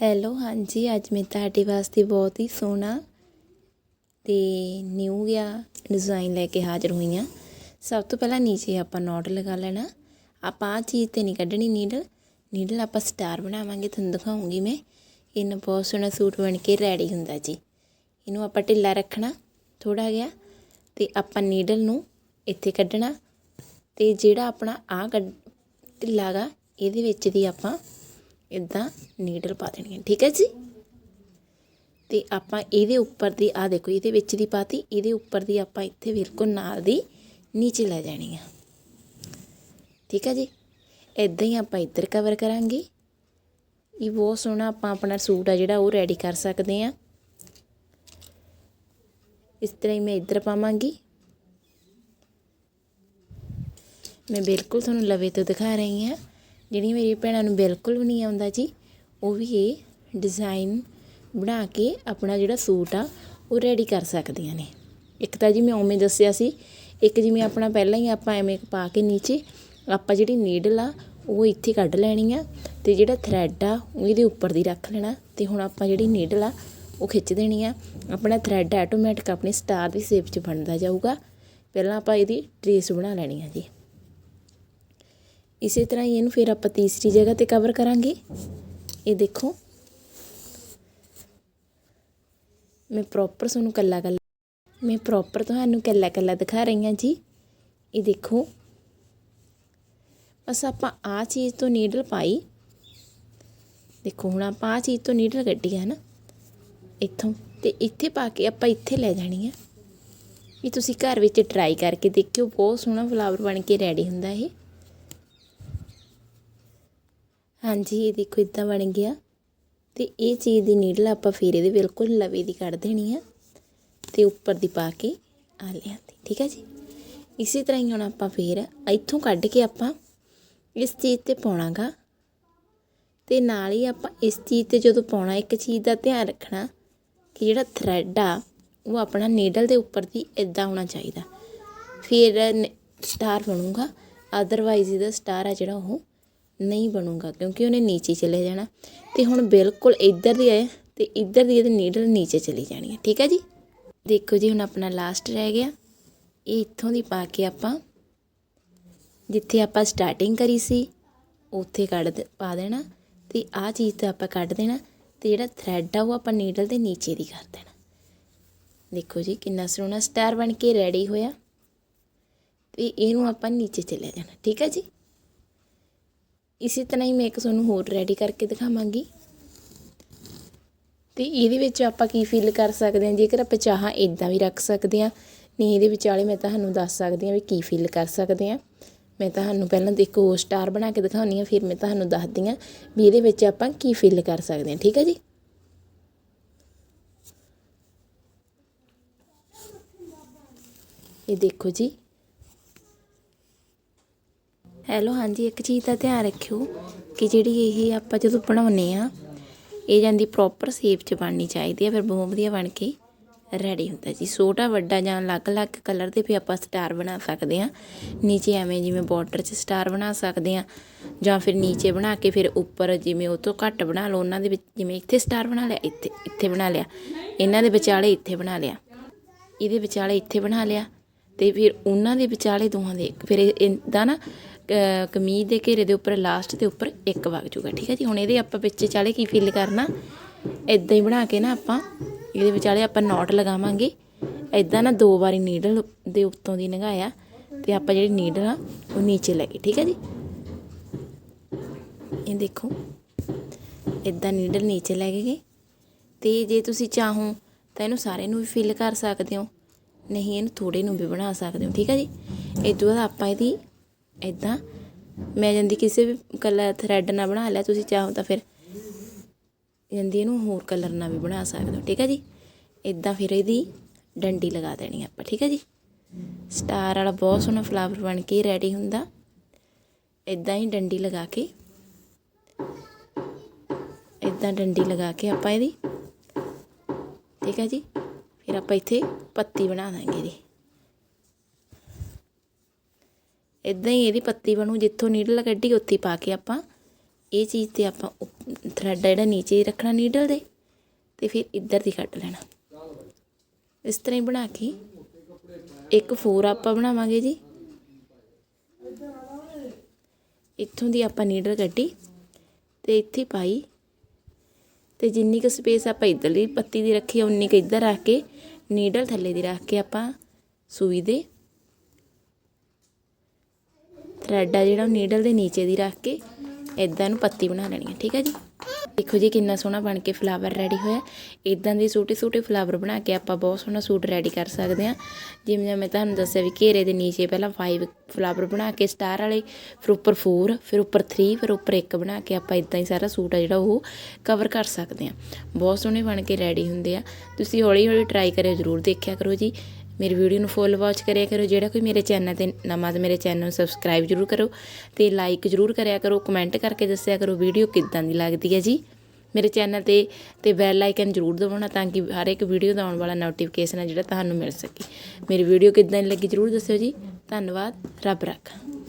Hello, ਹਾਂਜੀ, ਅੱਜ ਮੈਂ ਤੁਹਾਡੇ ਵਾਸਤੇ ਬਹੁਤ ਹੀ ਸੋਹਣਾ ਤੇ ਨਿਊ ਗਿਆ ਡਿਜ਼ਾਈਨ ਲੈ ਕੇ ਹਾਜ਼ਰ ਹੋਈ ਹਾਂ। ਸਭ ਤੋਂ ਪਹਿਲਾਂ ਨੀਚੇ ਆਪਾਂ ਨੋਟ ਲਗਾ ਲੈਣਾ। ਆਪਾਂ ਆਹ ਚੀਜ਼ ਤੇ ਨਹੀਂ ਕੱਢਣੀ ਨੀਡਲ ਨੀਡਲ ਆਪਾਂ ਸਟਾਰ ਬਣਾਵਾਂਗੇ, ਤੁਹਾਨੂੰ ਦਿਖਾਉਂਗੀ ਮੈਂ। ਇਹਨਾਂ ਬਹੁਤ ਸੋਹਣਾ ਸੂਟ ਬਣ ਕੇ ਰੈਡੀ ਹੁੰਦਾ ਜੀ। ਇਹਨੂੰ ਆਪਾਂ ਢਿੱਲਾ ਰੱਖਣਾ ਥੋੜਾ ਜਿਹਾ ਤੇ ਆਪਾਂ ਨੀਡਲ ਨੂੰ ਇੱਥੇ ਕੱਢਣਾ ਤੇ ਜਿਹੜਾ ਆਪਣਾ ਆਹ ਕੱਢ ਢਿੱਲਾ ਗਾ, ਇਹਦੇ ਵਿੱਚ ਦੀ ਆਪਾਂ ਇਦਾਂ ਨੀਡਲ ਪਾ ਦੇਣੀ ਹੈ, ਠੀਕ ਹੈ ਜੀ? ਤੇ ਆਪਾਂ ਇਹਦੇ ਉੱਪਰ ਦੀ ਆ ਦੇਖੋ, ਇਹਦੇ ਵਿੱਚ ਦੀ ਪਾਤੀ, ਇਹਦੇ ਉੱਪਰ ਦੀ ਆਪਾਂ ਇੱਥੇ ਬਿਲਕੁਲ ਨਾਲ ਦੀ ਨੀਚੇ ਲੈ ਜਾਣੀ ਆ। ਠੀਕ ਹੈ ਜੀ? ਇਦਾਂ ਹੀ ਆਪਾਂ ਇੱਧਰ ਕਵਰ ਕਰਾਂਗੇ। ਇਹ ਬਹੁਤ ਸੋਹਣਾ ਆਪਾਂ ਆਪਣਾ ਸੂਟ ਆ ਜਿਹੜਾ ਉਹ ਰੈਡੀ ਕਰ ਸਕਦੇ ਆ। ਇਸ ਤਰ੍ਹਾਂ ਹੀ ਮੈਂ ਇੱਧਰ ਪਾਵਾਂਗੀ। ਮੈਂ ਬਿਲਕੁਲ ਤੁਹਾਨੂੰ ਲਵੇ ਤੋਂ ਦਿਖਾ ਰਹੀ ਹਾਂ ਜਿਹੜੀਆਂ ਮੇਰੀ ਭੈਣਾਂ ਨੂੰ ਬਿਲਕੁਲ ਵੀ ਨਹੀਂ ਆਉਂਦਾ ਜੀ, ਉਹ ਵੀ ਇਹ ਡਿਜ਼ਾਈਨ ਬਣਾ ਕੇ ਆਪਣਾ ਜਿਹੜਾ ਸੂਟ ਆ, ਉਹ ਰੈਡੀ ਕਰ ਸਕਦੀਆਂ ਨੇ। ਇੱਕ ਤਾਂ ਜੀ ਮੈਂ ਉਵੇਂ ਦੱਸਿਆ ਸੀ, ਇੱਕ ਜਿਵੇਂ ਆਪਣਾ ਪਹਿਲਾਂ ਹੀ ਆਪਾਂ ਐਵੇਂ ਪਾ ਕੇ ਨੀਚੇ, ਆਪਾਂ ਜਿਹੜੀ ਨੀਡਲ ਆ, ਉਹ ਇੱਥੇ ਕੱਢ ਲੈਣੀ ਆ ਤੇ ਜਿਹੜਾ ਥਰੈਡ ਆ, ਉਹ ਇਹਦੇ ਉੱਪਰ ਦੀ ਰੱਖ ਲੈਣਾ ਤੇ ਹੁਣ ਆਪਾਂ ਜਿਹੜੀ ਨੀਡਲ ਆ, ਉਹ ਖਿੱਚ ਦੇਣੀ ਆ। ਆਪਣਾ ਥਰੈਡ ਆਟੋਮੈਟਿਕ ਆਪਣੀ ਸਟਾਰ ਦੀ ਸ਼ੇਪ 'ਚ ਬਣਦਾ ਜਾਊਗਾ। ਪਹਿਲਾਂ ਆਪਾਂ ਇਹਦੀ ਟ੍ਰੇਸ ਬਣਾ ਲੈਣੀ ਆ ਜੀ। ਇਸੇ ਤਰ੍ਹਾਂ ਹੀ ਇਹਨੂੰ ਫਿਰ ਆਪਾਂ ਤੀਸਰੀ ਜਗ੍ਹਾ ਤੇ ਕਵਰ ਕਰਾਂਗੇ। ਇਹ ਦੇਖੋ। ਮੈਂ ਪ੍ਰੋਪਰ ਤੁਹਾਨੂੰ ਕੱਲਾ ਕੱਲਾ ਮੈਂ ਪ੍ਰੋਪਰ ਤੁਹਾਨੂੰ ਕੱਲਾ ਕੱਲਾ ਦਿਖਾ ਰਹੀ ਹਾਂ ਜੀ। ਇਹ ਦੇਖੋ। ਬਸ ਆਪਾਂ ਆ ਚੀਜ਼ ਤੋਂ ਨੀਡਲ ਪਾਈ। ਦੇਖੋ, ਹੁਣ ਆਪਾਂ ਆ ਚੀਜ਼ ਤੋਂ ਨੀਡਲ ਕੱਢੀ ਹੈ ਨਾ। ਇੱਥੋਂ ਤੇ ਇੱਥੇ ਪਾ ਕੇ ਆਪਾਂ ਇੱਥੇ ਲੈ ਜਾਣੀ ਹੈ। ਇਹ ਤੁਸੀਂ ਘਰ ਵਿੱਚ ਟਰਾਈ ਕਰਕੇ ਦੇਖਿਓ। ਬਹੁਤ ਸੋਹਣਾ ਫਲਾਵਰ ਬਣ ਕੇ ਰੈਡੀ ਹੁੰਦਾ ਇਹ। ਹਾਂਜੀ, ਇਹ ਦੇਖੋ ਇਦਾਂ ਬਣ ਗਿਆ। ਤੇ ਇਹ ਚੀਜ਼ ਦੀ ਨੀਡਲ ਆਪਾਂ ਫਿਰ ਇਹਦੇ ਬਿਲਕੁਲ ਲਵੇ ਦੀ ਕੱਢ ਦੇਣੀ ਆ। ਤੇ ਉੱਪਰ ਦੀ ਪਾ ਕੇ ਆ ਲਿਆਂਦੀ ਠੀਕ ਹੈ ਜੀ? ਇਸੇ ਤਰ੍ਹਾਂ ਹੀ ਹੁਣ ਆਪਾਂ ਫਿਰ ਇੱਥੋਂ ਕੱਢ ਕੇ ਆਪਾਂ ਇਸ ਚੀਜ਼ ਤੇ ਪਾਉਣਾਗਾ। ਤੇ ਨਾਲ ਹੀ ਆਪਾਂ ਇਸ ਚੀਜ਼ ਤੇ ਜਦੋਂ ਪਾਉਣਾ, ਇੱਕ ਚੀਜ਼ ਦਾ ਧਿਆਨ ਰੱਖਣਾ ਕਿ ਜਿਹੜਾ ਥਰੈਡ ਆ, ਉਹ ਆਪਣਾ ਨੀਡਲ ਦੇ ਉੱਪਰ ਦੀ ਇਦਾਂ ਹੋਣਾ ਚਾਹੀਦਾ। ਫਿਰ ਸਟਾਰ ਬਣੂਗਾ। ਅਦਰਵਾਈਜ਼ ਇਹਦਾ ਸਟਾਰ ਆ ਜਿਹੜਾ ਉਹ ਨਹੀਂ ਬਣੂਗਾ ਕਿਉਂਕਿ ਉਹਨੇ ਨੀਚੇ ਚਲੇ ਜਾਣਾ। ਤੇ ਹੁਣ ਬਿਲਕੁਲ ਇੱਧਰ ਦੀ ਹੈ ਤੇ ਇੱਧਰ ਦੀ ਇਹਦੀ ਨੀਡਲ ਨੀਚੇ ਚਲੀ ਜਾਣੀ ਹੈ। ਠੀਕ ਹੈ ਜੀ? ਦੇਖੋ ਜੀ, ਹੁਣ ਆਪਣਾ ਲਾਸਟ ਰਹਿ ਗਿਆ। ਇਹ ਇੱਥੋਂ ਦੀ ਪਾ ਕੇ ਆਪਾਂ, ਜਿੱਥੇ ਆਪਾਂ ਸਟਾਰਟਿੰਗ ਕਰੀ ਸੀ, ਉੱਥੇ ਕੱਢ ਦੇ- ਪਾ ਦੇਣਾ। ਤੇ ਆਹ ਚੀਜ਼ ਤਾਂ ਆਪਾਂ ਕੱਢ ਦੇਣਾ ਤੇ ਜਿਹੜਾ ਥਰੈਡ ਆ ਉਹ ਆਪਾਂ ਨੀਡਲ ਦੇ ਨੀਚੇ ਦੀ ਕਰ ਦੇਣਾ। ਦੇਖੋ ਜੀ, ਕਿੰਨਾ ਸੋਹਣਾ ਸਟਾਰ ਬਣ ਕੇ ਰੈਡੀ ਹੋਇਆ। ਤੇ ਇਹਨੂੰ ਆਪਾਂ ਨੀਚੇ ਚਲੇ ਜਾਣਾ। ਠੀਕ ਹੈ ਜੀ? ਇਸੇ ਤਰ੍ਹਾਂ ਹੀ ਮੈਂ ਇੱਕ ਤੁਹਾਨੂੰ ਹੋਰ ਰੈਡੀ ਕਰਕੇ ਦਿਖਾਵਾਂਗੀ। ਤੇ ਇਹਦੇ ਵਿੱਚ ਆਪਾਂ ਕੀ ਫੀਲ ਕਰ ਸਕਦੇ ਹਾਂ? ਜੇਕਰ ਆਪਾਂ ਚਾਹਾਂ ਇਦਾਂ ਵੀ ਰੱਖ ਸਕਦੇ ਹਾਂ, ਨਹੀਂ ਇਹਦੇ ਵਿਚਾਲੇ ਮੈਂ ਤੁਹਾਨੂੰ ਦੱਸ ਸਕਦੀ ਹਾਂ ਵੀ ਕੀ ਫੀਲ ਕਰ ਸਕਦੇ ਹਾਂ। ਮੈਂ ਤੁਹਾਨੂੰ ਪਹਿਲਾਂ ਦੇਖੋ ਸਟਾਰ ਬਣਾ ਕੇ ਦਿਖਾਉਣੀ ਆ, ਫਿਰ ਮੈਂ ਤੁਹਾਨੂੰ ਦੱਸਦੀ ਹਾਂ ਵੀ ਇਹਦੇ ਵਿੱਚ ਆਪਾਂ ਕੀ ਫੀਲ ਕਰ ਸਕਦੇ ਹਾਂ, ਠੀਕ ਹੈ ਜੀ? ਇਹ ਦੇਖੋ ਜੀ ਹੈਲੋ ਹਾਂਜੀ, ਇੱਕ ਚੀਜ਼ ਦਾ ਧਿਆਨ ਰੱਖਿਓ ਕਿ ਜਿਹੜੀ ਇਹ ਆਪਾਂ ਜਦੋਂ ਬਣਾਉਨੇ ਆ ਇਹ ਜਾਂਦੀ ਪ੍ਰੋਪਰ ਸ਼ੇਪ 'ਚ ਬਣਨੀ ਚਾਹੀਦੀ ਹੈ, ਫਿਰ ਬਹੁਤ ਵਧੀਆ ਬਣ ਕੇ ਰੈਡੀ ਹੁੰਦਾ ਜੀ। ਛੋਟਾ, ਵੱਡਾ ਜਾਂ ਅਲੱਗ-ਅਲੱਗ ਕਲਰ ਦੇ ਵੀ ਆਪਾਂ ਸਟਾਰ ਬਣਾ ਸਕਦੇ ਆ ਨੀਚੇ ਐਵੇਂ ਜਿਵੇਂ ਬਾਰਡਰ 'ਚ ਸਟਾਰ ਬਣਾ ਸਕਦੇ ਆ ਜਾਂ ਫਿਰ ਨੀਚੇ ਬਣਾ ਕੇ ਫਿਰ ਉੱਪਰ ਜਿਵੇਂ ਉਹ ਤੋਂ ਘੱਟ ਬਣਾ ਲਓ, ਉਹਨਾਂ ਦੇ ਵਿੱਚ ਜਿਵੇਂ ਇੱਥੇ ਸਟਾਰ ਬਣਾ ਲਿਆ, ਇੱਥੇ ਇੱਥੇ ਬਣਾ ਲਿਆ, ਇਹਨਾਂ ਦੇ ਵਿਚਾਲੇ ਇੱਥੇ ਬਣਾ ਲਿਆ, ਇਹਦੇ ਵਿਚਾਲੇ ਇੱਥੇ ਬਣਾ ਲਿਆ। ਤੇ ਫਿਰ ਉਹਨਾਂ ਦੇ ਵਿਚਾਲੇ ਦੋਹਾਂ ਦੇ ਇੱਕ ਫਿਰ ਇਹਦਾ ਨਾ ਕਮੀਜ਼ ਦੇ ਘੇਰੇ ਦੇ ਉੱਪਰ ਲਾਸਟ ਦੇ ਉੱਪਰ ਇੱਕ ਵਗ ਜੂਗਾ ਠੀਕ ਹੈ ਜੀ? ਹੁਣ ਇਹਦੇ ਆਪਾਂ ਵਿੱਚ ਵਿਚਾਲੇ ਕੀ ਫਿਲ ਕਰਨਾ? ਇਦਾਂ ਹੀ ਬਣਾ ਕੇ ਨਾ ਆਪਾਂ ਇਹਦੇ ਵਿਚਾਲੇ ਆਪਾਂ ਨੋਟ ਲਗਾਵਾਂਗੇ। ਇਦਾਂ ਨਾ ਦੋ ਵਾਰੀ ਨੀਡਲ ਦੇ ਉੱਤੋਂ ਦੀ ਲੰਘਾਇਆ ਤੇ ਆਪਾਂ ਜਿਹੜੀ ਨੀਡਲ ਆ, ਉਹ ਨੀਚੇ ਲੈ ਗਏ ਠੀਕ ਹੈ ਜੀ? ਇਹ ਦੇਖੋ ਇਦਾਂ ਨੀਡਲ ਨੀਚੇ ਲੈ ਗਏ। ਤੇ ਜੇ ਤੁਸੀਂ ਚਾਹੋ ਤਾਂ ਇਹਨੂੰ ਸਾਰੇ ਨੂੰ ਵੀ ਫਿਲ ਕਰ ਸਕਦੇ ਹੋ। ਨਹੀਂ, ਇਹਨੂੰ ਥੋੜੇ ਨੂੰ ਵੀ ਬਣਾ ਸਕਦੇ ਹੋ, ਠੀਕ ਹੈ ਜੀ? ਇਹ ਤੋਂ ਬਾਅਦ ਆਪਾਂ ਇਹਦੀ ਇਦਾਂ ਮੈਂ ਜਾਂਦੀ ਕਿਸੇ ਵੀ ਕਲਰ ਥਰੈਡ ਨਾਲ ਬਣਾ ਲਿਆ, ਤੁਸੀਂ ਚਾਹੋ ਤਾਂ ਫਿਰ ਜਾਂਦੀ ਇਹਨੂੰ ਹੋਰ ਕਲਰ ਨਾਲ ਵੀ ਬਣਾ ਸਕਦੇ ਹੋ, ਠੀਕ ਹੈ ਜੀ? ਇਦਾਂ ਫਿਰ ਇਹਦੀ ਡੰਡੀ ਲਗਾ ਦੇਣੀ ਆਪਾਂ, ਠੀਕ ਹੈ ਜੀ? ਸਟਾਰ ਵਾਲਾ ਬਹੁਤ ਸੋਹਣਾ ਫਲਾਵਰ ਬਣ ਕੇ ਰੈਡੀ ਹੁੰਦਾ। ਇਦਾਂ ਹੀ ਡੰਡੀ ਲਗਾ ਕੇ ਇਦਾਂ ਡੰਡੀ ਲਗਾ ਕੇ ਆਪਾਂ ਇਹਦੀ, ਠੀਕ ਹੈ ਜੀ? ਫਿਰ ਆਪਾਂ ਇੱਥੇ ਪੱਤੀ ਬਣਾ ਦਾਂਗੇ ਇਹਦੀ। ਇਦਾਂ ਹੀ ਇਹਦੀ ਪੱਤੀ ਬਣੂ, ਜਿੱਥੋਂ ਨੀਡਲ ਕੱਢੀ ਉੱਥੇ ਪਾ ਕੇ ਆਪਾਂ ਇਹ ਚੀਜ਼ ਤੇ ਆਪਾਂ ਥਰੈਡ ਜਿਹੜਾ ਨੀਚੇ ਹੀ ਰੱਖਣਾ ਨੀਡਲ ਦੇ ਤੇ ਫਿਰ ਇੱਧਰ ਦੀ ਕੱਟ ਲੈਣਾ। ਇਸ ਤਰ੍ਹਾਂ ਹੀ ਬਣਾ ਕੇ ਇੱਕ ਫੋਰ ਆਪਾਂ ਬਣਾਵਾਂਗੇ ਜੀ। ਇੱਥੋਂ ਦੀ ਆਪਾਂ ਨੀਡਲ ਕੱਢੀ ਤੇ ਇੱਥੇ ਪਾਈ ਤੇ ਜਿੰਨੀ ਕੁ ਸਪੇਸ ਆਪਾਂ ਇੱਧਰਲੀ ਪੱਤੀ ਦੀ ਰੱਖੀ ਆ, ਉਨੀ ਕੁ ਇੱਧਰ ਰੱਖ ਕੇ ਨੀਡਲ ਥੱਲੇ ਦੀ ਰੱਖ ਕੇ ਆਪਾਂ ਸੂਈ ਦੇ ਥਰੈਡ ਆ ਜਿਹੜਾ ਉਹ ਨੀਡਲ ਦੇ ਨੀਚੇ ਦੀ ਰੱਖ ਕੇ ਇਦਾਂ ਨੂੰ ਪੱਤੀ ਬਣਾ ਲੈਣੀ ਹੈ ਠੀਕ ਹੈ ਜੀ? ਦੇਖੋ ਜੀ, ਕਿੰਨਾ ਸੋਹਣਾ ਬਣ ਕੇ ਫਲਾਵਰ ਰੈਡੀ ਹੋਇਆ। ਇਦਾਂ ਦੇ ਛੋਟੇ ਛੋਟੇ ਫਲਾਵਰ ਬਣਾ ਕੇ ਆਪਾਂ ਬਹੁਤ ਸੋਹਣਾ ਸੂਟ ਰੈਡੀ ਕਰ ਸਕਦੇ ਹਾਂ। ਜਿਵੇਂ ਮੈਂ ਤੁਹਾਨੂੰ ਦੱਸਿਆ ਵੀ ਘੇਰੇ ਦੇ ਨੀਚੇ ਪਹਿਲਾਂ 5 ਫਲਾਵਰ ਬਣਾ ਕੇ ਸਟਾਰ ਵਾਲੇ, ਫਿਰ ਉੱਪਰ 4 ਫਿਰ ਉੱਪਰ 3 ਫਿਰ ਉੱਪਰ 1 ਬਣਾ ਕੇ ਆਪਾਂ ਇਦਾਂ ਹੀ ਸਾਰਾ ਸੂਟ ਆ ਜਿਹੜਾ ਉਹ ਕਵਰ ਕਰ ਸਕਦੇ ਹਾਂ। ਬਹੁਤ ਸੋਹਣੇ ਬਣ ਕੇ ਰੈਡੀ ਹੁੰਦੇ ਆ। ਤੁਸੀਂ ਹੌਲੀ ਹੌਲੀ ਟਰਾਈ ਕਰਿਓ, ਜ਼ਰੂਰ ਦੇਖਿਆ ਕਰੋ ਜੀ। ਮੇਰੀ ਵੀਡੀਓ ਨੂੰ ਫੁੱਲ ਵਾਚ ਕਰਿਆ ਕਰੋ। ਜਿਹੜਾ ਕੋਈ ਮੇਰੇ ਚੈਨਲ ਤੇ ਨਵਾਂ ਤਾਂ ਮੇਰੇ ਚੈਨਲ ਨੂੰ ਸਬਸਕ੍ਰਾਈਬ ਜ਼ਰੂਰ ਕਰੋ ਤੇ ਲਾਈਕ ਜ਼ਰੂਰ ਕਰਿਆ ਕਰੋ। ਕਮੈਂਟ ਕਰਕੇ ਦੱਸਿਆ ਕਰੋ ਵੀਡੀਓ ਕਿੱਦਾਂ ਦੀ ਲੱਗਦੀ ਹੈ ਜੀ। ਮੇਰੇ ਚੈਨਲ ਤੇ ਤੇ ਬੈਲ ਆਈਕਨ ਜ਼ਰੂਰ ਦਬਾਉਣਾ ਤਾਂ ਕਿ ਹਰ ਇੱਕ ਵੀਡੀਓ ਦਾ ਆਉਣ ਵਾਲਾ ਨੋਟੀਫਿਕੇਸ਼ਨ ਹੈ ਜਿਹੜਾ ਤੁਹਾਨੂੰ ਮਿਲ ਸਕੇ। ਮੇਰੀ ਵੀਡੀਓ ਕਿੱਦਾਂ ਦੀ ਲੱਗੀ ਜ਼ਰੂਰ ਦੱਸਿਓ ਜੀ। ਧੰਨਵਾਦ। ਰੱਬ ਰੱਖਾ।